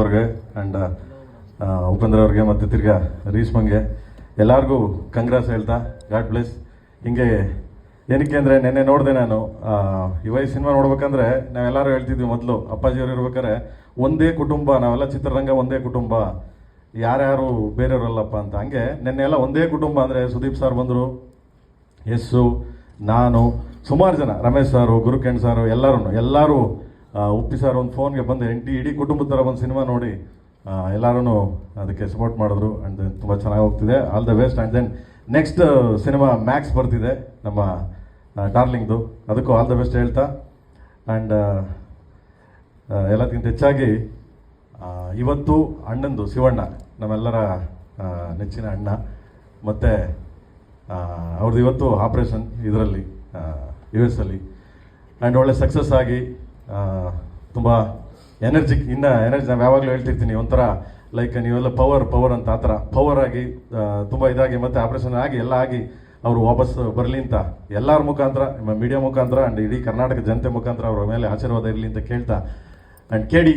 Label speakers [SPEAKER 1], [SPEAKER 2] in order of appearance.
[SPEAKER 1] ಅವ್ರಿಗೆ ಆ್ಯಂಡ್ ಉಪೇಂದ್ರ ಅವ್ರಿಗೆ ಮತ್ತು ತಿರ್ಗಾ ರೀಶ್ಮಂಗೆ ಎಲ್ಲರಿಗೂ ಕಂಗ್ರಾಸ್ ಹೇಳ್ತಾ ಗಾಡ್ ಪ್ಲೇಸ್ ಹಿಂಗೆ ಏನಕ್ಕೆ ಅಂದರೆ ನೆನ್ನೆ ನೋಡಿದೆ ನಾನು ಇವಾಗ ಸಿನಿಮಾ ನೋಡ್ಬೇಕಂದ್ರೆ ನಾವೆಲ್ಲರೂ ಹೇಳ್ತಿದ್ವಿ ಮೊದಲು ಅಪ್ಪಾಜಿಯವರು ಇರ್ಬೇಕಾದ್ರೆ ಒಂದೇ ಕುಟುಂಬ, ನಾವೆಲ್ಲ ಚಿತ್ರರಂಗ ಒಂದೇ ಕುಟುಂಬ, ಯಾರ್ಯಾರು ಬೇರೆಯವರಲ್ಲಪ್ಪ ಅಂತ. ಹಂಗೆ ನೆನ್ನೆ ಎಲ್ಲ ಒಂದೇ ಕುಟುಂಬ ಅಂದರೆ ಸುದೀಪ್ ಸರ್ ಬಂದರು, ಎಸ್ಸು, ನಾನು, ಸುಮಾರು ಜನ, ರಮೇಶ್ ಸಾರು ಗುರುಕೇಣ್ ಸಾರು ಎಲ್ಲರೂ ಎಲ್ಲರೂ ಉಪ್ಪಿ ಸರ್ ಒಂದು ಫೋನ್ಗೆ ಬಂದು ಎಂಟಿ ಇಡೀ ಕುಟುಂಬದ ಒಂದು ಸಿನಿಮಾ ನೋಡಿ ಎಲ್ಲರೂ ಅದಕ್ಕೆ ಸಪೋರ್ಟ್ ಮಾಡಿದ್ರು ಆ್ಯಂಡ್ ತುಂಬ ಚೆನ್ನಾಗಿ ಹೋಗ್ತಿದೆ. All the best and then next cinema Max ಬರ್ತಿದೆ, ನಮ್ಮ ಡಾರ್ಲಿಂಗ್ದು. ಅದಕ್ಕೂ ಆಲ್ ದ ಬೆಸ್ಟ್ ಹೇಳ್ತಾ. ಆ್ಯಂಡ್ ಎಲ್ಲದಕ್ಕಿಂತ ಹೆಚ್ಚಾಗಿ ಇವತ್ತು ಅಣ್ಣಂದು ಶಿವಣ್ಣ, ನಮ್ಮೆಲ್ಲರ ನೆಚ್ಚಿನ ಅಣ್ಣ. ಮತ್ತು ಅವ್ರದ್ದು ಇವತ್ತು ಆಪ್ರೇಷನ್ ಇದರಲ್ಲಿ ಯು ಎಸ್ ಅಲ್ಲಿ. ಆ್ಯಂಡ್ ಒಳ್ಳೆ ಸಕ್ಸಸ್ ಆಗಿ ತುಂಬ ಎನರ್ಜಿಕ್, ಇನ್ನು ಎನರ್ಜಿ ನಾವು ಯಾವಾಗಲೂ ಹೇಳ್ತಿರ್ತೀನಿ, ಒಂಥರ ಲೈಕ್ ನೀವೆಲ್ಲ ಪವರ್ ಪವರ್ ಅಂತ, ಆ ಥರ. ಪವರ್ ಆಗಿ ತುಂಬ ಇದಾಗಿ ಮತ್ತು ಆಪ್ರೇಷನ್ ಆಗಿ, ಎಲ್ಲ ಆಗಿ ಅವರು ವಾಪಸ್ ಬರಲಿ ಅಂತ. ಎಲ್ಲರ ಮುಖಾಂತರ ಮೀಡಿಯಾ ಮುಖಾಂತರ ಆ್ಯಂಡ್ ಇಡೀ ಕರ್ನಾಟಕ ಜನತೆ ಮುಖಾಂತರ ಅವರ ಮೇಲೆ ಆಶೀರ್ವಾದ ಇರಲಿ ಅಂತ ಕೇಳ್ತಾ. And K D